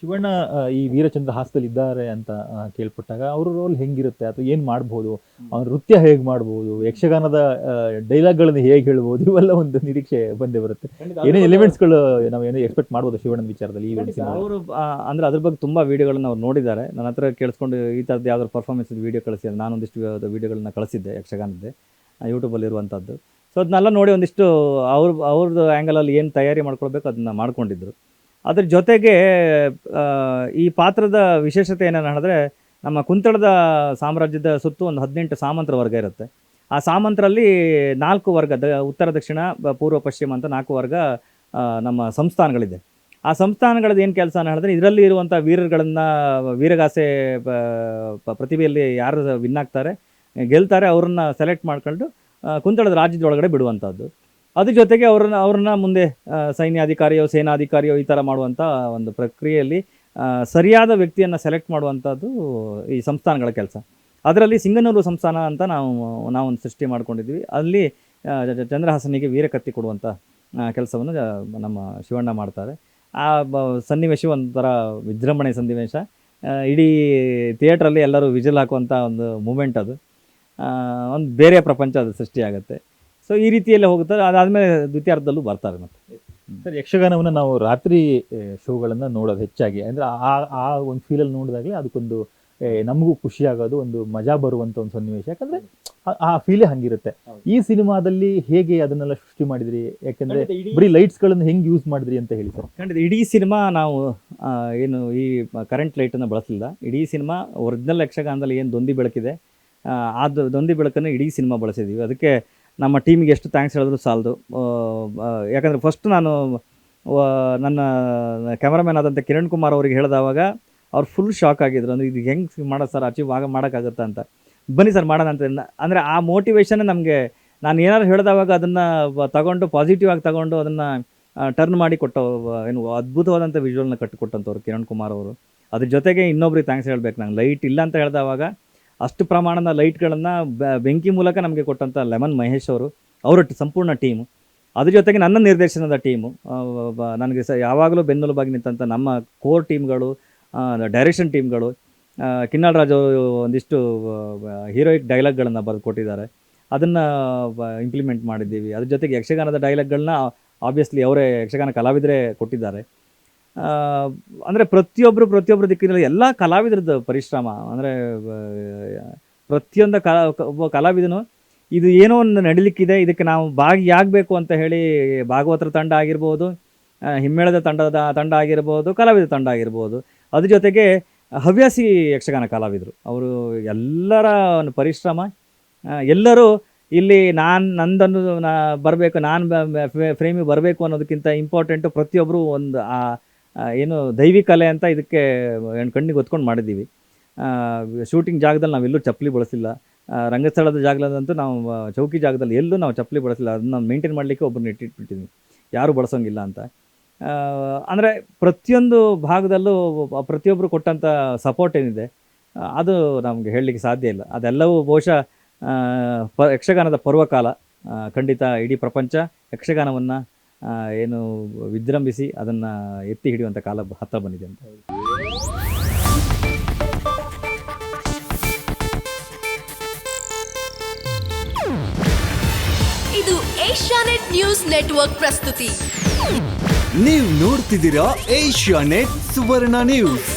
ಶಿವಣ್ಣ ಈ ವೀರಚಂದ್ರ ಹಾಸದಲ್ಲಿ ಇದ್ದಾರೆ ಅಂತ ಕೇಳ್ಪಟ್ಟಾಗ ಅವ್ರ ರೋಲ್ ಹೆಂಗಿರುತ್ತೆ? ಅಥವಾ ಏನ್ ಮಾಡ್ಬೋದು? ಅವ್ರ ನೃತ್ಯ ಹೇಗ್ ಮಾಡ್ಬೋದು? ಯಕ್ಷಗಾನದ ಡೈಲಾಗ್ಗಳನ್ನು ಹೇಗೆ ಹೇಳ್ಬೋದು? ಇವೆಲ್ಲ ಒಂದು ನಿರೀಕ್ಷೆ ಬಂದೇ ಬರುತ್ತೆ. ಏನೇ ಎಲಿಮೆಂಟ್ಸ್ಗಳು ನಾವು ಏನೋ ಎಕ್ಸ್ಪೆಕ್ಟ್ ಮಾಡ್ಬೋದು ಶಿವಣ್ಣನ ವಿಚಾರದಲ್ಲಿ ಈ ಅವರು ಅಂದ್ರೆ ಅದ್ರ ಬಗ್ಗೆ ತುಂಬಾ ವಿಡಿಯೋಗಳನ್ನ ಅವ್ರು ನೋಡಿದ್ದಾರೆ. ನನ್ನ ಹತ್ರ ಕೇಳಿಸ್ಕೊಂಡು ಈ ಥರದ್ದು ಯಾವ್ದಾದ್ರು ಪರ್ಫಾರ್ಮೆನ್ಸ್ ವಿಡಿಯೋ ನಾನು ನಾನೊಂದಿಷ್ಟು ವಿಡಿಯೋಗಳನ್ನ ಕಳಿಸಿದ್ದೆ ಯಕ್ಷಗಾನದ್ದೆ ಯೂಟ್ಯೂಬಲ್ಲಿ ಇರುವಂಥದ್ದು ಸೊ ಅದನ್ನೆಲ್ಲ ನೋಡಿ ಒಂದಿಷ್ಟು ಅವ್ರ ಅವ್ರದ್ದು ಆ್ಯಂಗಲಲ್ಲಿ ಏನು ತಯಾರಿ ಮಾಡ್ಕೊಳ್ಬೇಕು ಅದನ್ನ ಮಾಡ್ಕೊಂಡಿದ್ರು. ಅದ್ರ ಜೊತೆಗೆ ಈ ಪಾತ್ರದ ವಿಶೇಷತೆ ಏನೇನು ಹೇಳಿದ್ರೆ, ನಮ್ಮ ಕುಂತಳದ ಸಾಮ್ರಾಜ್ಯದ ಸುತ್ತು ಒಂದು ಹದಿನೆಂಟು ಸಾಮಂತರ ವರ್ಗ ಇರುತ್ತೆ. ಆ ಸಾಮಂತರಲ್ಲಿ ನಾಲ್ಕು ವರ್ಗ ಉತ್ತರ, ದಕ್ಷಿಣ ಪೂರ್ವ, ಪಶ್ಚಿಮ ಅಂತ ನಾಲ್ಕು ವರ್ಗ ನಮ್ಮ ಸಂಸ್ಥಾನಗಳಿದೆ. ಆ ಸಂಸ್ಥಾನಗಳದ್ದು ಏನು ಕೆಲಸ ಅಂತ ಹೇಳಿದ್ರೆ, ಇದರಲ್ಲಿ ಇರುವಂಥ ವೀರರುಗಳನ್ನು, ವೀರಗಾಸೆ ಪ್ರತಿಭೆಯಲ್ಲಿ ಯಾರು ವಿನ್ನಾಗ್ತಾರೆ ಗೆಲ್ತಾರೆ, ಅವ್ರನ್ನ ಸೆಲೆಕ್ಟ್ ಮಾಡ್ಕೊಂಡು ಕುಂತಳದ ರಾಜ್ಯದೊಳಗಡೆ ಬಿಡುವಂಥದ್ದು ಅದ್ರ ಜೊತೆಗೆ ಅವ್ರನ್ನ ಅವ್ರನ್ನ ಮುಂದೆ ಸೈನ್ಯಾಧಿಕಾರಿಯೋ ಸೇನಾ ಅಧಿಕಾರಿಯೋ ಈ ಥರ ಮಾಡುವಂಥ ಒಂದು ಪ್ರಕ್ರಿಯೆಯಲ್ಲಿ ಸರಿಯಾದ ವ್ಯಕ್ತಿಯನ್ನು ಸೆಲೆಕ್ಟ್ ಮಾಡುವಂಥದ್ದು ಈ ಸಂಸ್ಥಾನಗಳ ಕೆಲಸ. ಅದರಲ್ಲಿ ಸಿಂಗನೂರು ಸಂಸ್ಥಾನ ಅಂತ ನಾವು, ನಾವೊಂದು ಸೃಷ್ಟಿ ಮಾಡಿಕೊಂಡಿದ್ವಿ ಅಲ್ಲಿ ಚಂದ್ರಹಾಸನಿಗೆ ವೀರಕತ್ತಿ ಕೊಡುವಂಥ ಕೆಲಸವನ್ನು ನಮ್ಮ ಶಿವಣ್ಣ ಮಾಡ್ತಾರೆ. ಆ, ಬ, ಸನ್ನಿವೇಶ ಒಂಥರ ವಿಜೃಂಭಣೆ ಸನ್ನಿವೇಶ. ಇಡೀ ಥಿಯೇಟ್ರಲ್ಲಿ ಎಲ್ಲರೂ ವಿಜಲ್ ಹಾಕುವಂಥ ಒಂದು ಮೂಮೆಂಟ್ ಅದು. ಒಂದು ಬೇರೆ ಪ್ರಪಂಚ ಅದು ಸೃಷ್ಟಿಯಾಗುತ್ತೆ. ಸೊ ಈ ರೀತಿಯಲ್ಲೇ ಹೋಗುತ್ತೆ ಅದಾದಮೇಲೆ ದ್ವಿತೀಯಾರ್ಧದಲ್ಲೂ ಬರ್ತಾರೆ ಮತ್ತೆ. ಸರ್ ಯಕ್ಷಗಾನವನ್ನ ನಾವು ರಾತ್ರಿ ಶೋಗಳನ್ನು ನೋಡೋದು ಹೆಚ್ಚಾಗಿ ಅಂದ್ರೆ ಆ ಆ ಒಂದು ಫೀಲಲ್ಲಿ ನೋಡಿದಾಗಲೇ ಅದಕ್ಕೊಂದು ನಮಗೂ ಖುಷಿ ಆಗೋದು ಒಂದು ಮಜಾ ಬರುವಂತ ಒಂದು ಸನ್ನಿವೇಶ. ಯಾಕಂದ್ರೆ ಆ- ಫೀಲೇ ಹಂಗಿರುತ್ತೆ. ಈ ಸಿನಿಮಾದಲ್ಲಿ ಹೇಗೆ ಅದನ್ನೆಲ್ಲ ಸೃಷ್ಟಿ ಮಾಡಿದ್ರಿ? ಯಾಕಂದ್ರೆ ಬರೀ ಲೈಟ್ಸ್ಗಳನ್ನು ಹೆಂಗೆ ಯೂಸ್ ಮಾಡಿದ್ರಿ ಅಂತ ಹೇಳಿ ಸರ್. ಖಂಡಿತ ಇಡೀ ಸಿನಿಮಾ ನಾವು ಏನು ಈ ಕರೆಂಟ್ ಲೈಟನ್ನು ಬಳಸಲಿಲ್ಲ. ಇಡೀ ಸಿನಿಮಾ ಒರಿಜಿನಲ್ ಯಕ್ಷಗಾನದಲ್ಲಿ ಏನು ದೊಂದಿ ಬೆಳಕಿದೆ ಆ, ದೊಂದಿ ಬೆಳಕನ್ನು ಇಡೀ ಸಿನಿಮಾ ಬಳಸಿದೀವಿ. ಅದಕ್ಕೆ ನಮ್ಮ ಟೀಮಿಗೆ ಎಷ್ಟು ಥ್ಯಾಂಕ್ಸ್ ಹೇಳಿದ್ರು ಸಾಲದು. ಯಾಕಂದರೆ ಫಸ್ಟ್ ನಾನು ನನ್ನ ಕ್ಯಾಮ್ರಾಮ್ಯಾನ್ ಆದಂಥ ಕಿರಣ್ ಕುಮಾರ್ ಅವರಿಗೆ ಹೇಳಿದವಾಗ ಅವ್ರು ಫುಲ್ ಶಾಕ್ ಆಗಿದ್ರು. ಅಂದರೆ ಇದು ಹೆಂಗೆ ಮಾಡೋದು ಸರ್ ಅಚೀವ್ ಆಗ ಮಾಡೋಕ್ಕಾಗುತ್ತಾ ಅಂತ. ಬನ್ನಿ ಸರ್ ಮಾಡೋಣ ಅಂತ ಅಂದರೆ ಆ ಮೋಟಿವೇಶನ್ ನಮಗೆ, ನಾನು ಏನಾದ್ರು ಹೇಳಿದವಾಗ ಅದನ್ನು ತಗೊಂಡು ಪಾಸಿಟಿವ್ ಆಗಿ ತಗೊಂಡು ಅದನ್ನು ಟರ್ನ್ ಮಾಡಿ ಕೊಟ್ಟ, ಏನು ಅದ್ಭುತವಾದಂಥ ವಿಜುವಲ್ನ ಕಟ್ಟಿಕೊಟ್ಟಂಥವ್ರು ಕಿರಣ್ ಕುಮಾರ್ ಅವರು. ಅದ್ರ ಜೊತೆಗೆ ಇನ್ನೊಬ್ರಿಗೆ ಥ್ಯಾಂಕ್ಸ್ ಹೇಳಬೇಕು ನಂಗೆ. ಲೈಟ್ ಇಲ್ಲ ಅಂತ ಹೇಳಿದವಾಗ ಅಷ್ಟು ಪ್ರಮಾಣದ ಲೈಟ್ಗಳನ್ನು ಬೆಂಕಿ ಮೂಲಕ ನಮಗೆ ಕೊಟ್ಟಂಥ ಲೆಮನ್ ಮಹೇಶ್ ಅವರು, ಅವರ ಸಂಪೂರ್ಣ ಟೀಮು. ಅದ್ರ ಜೊತೆಗೆ ನನ್ನ ನಿರ್ದೇಶನದ ಟೀಮು. ನನಗೆ ಸ, ಯಾವಾಗಲೂ ಬೆನ್ನೆಲುಬಾಗಿ ನಿಂತಂಥ ನಮ್ಮ ಕೋರ್ ಟೀಮ್ಗಳು ಡೈರೆಕ್ಷನ್ ಟೀಮ್ಗಳು ಕಿನ್ನಾಳ್ ರಾಜ್ ಅವರು ಒಂದಿಷ್ಟು ಹೀರೋಯಿಕ್ ಡೈಲಾಗ್ಗಳನ್ನು ಬರೆದು ಕೊಟ್ಟಿದ್ದಾರೆ. ಅದನ್ನು ಇಂಪ್ಲಿಮೆಂಟ್ ಮಾಡಿದ್ದೀವಿ. ಅದ್ರ ಜೊತೆಗೆ ಯಕ್ಷಗಾನದ ಡೈಲಾಗ್ಗಳನ್ನ ಆಬ್ವಿಯಸ್ಲಿ ಅವರೇ ಯಕ್ಷಗಾನ ಕಲಾವಿದರೇ ಕೊಟ್ಟಿದ್ದಾರೆ. ಅಂದರೆ ಪ್ರತಿಯೊಬ್ಬರು ಪ್ರತಿಯೊಬ್ಬರ ದಿಕ್ಕಿನಲ್ಲಿ ಎಲ್ಲ ಕಲಾವಿದರದ್ದು ಪರಿಶ್ರಮ. ಅಂದರೆ ಪ್ರತಿಯೊಂದು ಕಲಾ ಕಲಾವಿದನು ಇದು ಏನೋ ಒಂದು ನಡಿಲಿಕ್ಕಿದೆ ಇದಕ್ಕೆ ನಾವು ಭಾಗಿಯಾಗಬೇಕು ಅಂತ ಹೇಳಿ ಭಾಗವತರ ತಂಡ ಆಗಿರ್ಬೋದು ಹಿಮ್ಮೇಳದ ತಂಡದ ತಂಡ ಆಗಿರ್ಬೋದು ಕಲಾವಿದ ತಂಡ ಆಗಿರ್ಬೋದು. ಅದ್ರ ಜೊತೆಗೆ ಹವ್ಯಾಸಿ ಯಕ್ಷಗಾನ ಕಲಾವಿದರು. ಅವರು ಎಲ್ಲರ ಒಂದು ಪರಿಶ್ರಮ. ಎಲ್ಲರೂ ಇಲ್ಲಿ ನಾನು ನಂದನ್ನು ನಾ ಬರಬೇಕು ನಾನು ಫ್ರೇಮಿಗೆ ಬರಬೇಕು ಅನ್ನೋದಕ್ಕಿಂತ ಇಂಪಾರ್ಟೆಂಟು ಪ್ರತಿಯೊಬ್ಬರು ಒಂದು ಆ, ಏನು ದೈವಿ ಕಲೆ ಅಂತ ಇದಕ್ಕೆ ಕಣ್ಣಿಗೆ ಹೊತ್ಕೊಂಡು ಮಾಡಿದ್ದೀವಿ. ಶೂಟಿಂಗ್ ಜಾಗದಲ್ಲಿ ನಾವೆಲ್ಲೂ ಚಪ್ಪಲಿ ಬಳಸಿಲ್ಲ. ರಂಗಸ್ಥಳದ ಜಾಗದಲ್ಲಂತೂ ನಾವು ಚೌಕಿ ಜಾಗದಲ್ಲಿ ಎಲ್ಲೂ ನಾವು ಚಪ್ಪಲಿ ಬಳಸಿಲ್ಲ. ಅದನ್ನ ಮೇಂಟೈನ್ ಮಾಡಲಿಕ್ಕೆ ಒಬ್ಬರನ್ನ ಇಟ್ಟಿಟ್ಬಿಟ್ಟಿದ್ವಿ. ಯಾರೂ ಬಳಸೋಂಗಿಲ್ಲ ಅಂತ. ಅಂದರೆ ಪ್ರತಿಯೊಂದು ಭಾಗದಲ್ಲೂ ಪ್ರತಿಯೊಬ್ಬರು ಕೊಟ್ಟಂಥ ಸಪೋರ್ಟ್ ಏನಿದೆ ಅದು ನಮಗೆ ಹೇಳಲಿಕ್ಕೆ ಸಾಧ್ಯ ಇಲ್ಲ. ಅದೆಲ್ಲವೂ ಬಹುಶಃ ಪ ಯಕ್ಷಗಾನದ ಪರ್ವಕಾಲ. ಖಂಡಿತ ಇಡೀ ಪ್ರಪಂಚ ಯಕ್ಷಗಾನವನ್ನು ಏನು ವಿಜೃಂಭಿಸಿ ಅದನ್ನು ಎತ್ತಿ ಹಿಡಿಯುವಂಥ ಕಾಲ ಹತ್ತ ಬಂದಿದೆ ಅಂತ ಇದು ಏಷ್ಯಾನೆಟ್ ನ್ಯೂಸ್ ನೆಟ್ವರ್ಕ್ ಪ್ರಸ್ತುತಿ. ನೀವು ನೋಡ್ತಿದ್ದೀರಾ ಏಷ್ಯಾ ನೆಟ್ ಸುವರ್ಣ ನ್ಯೂಸ್.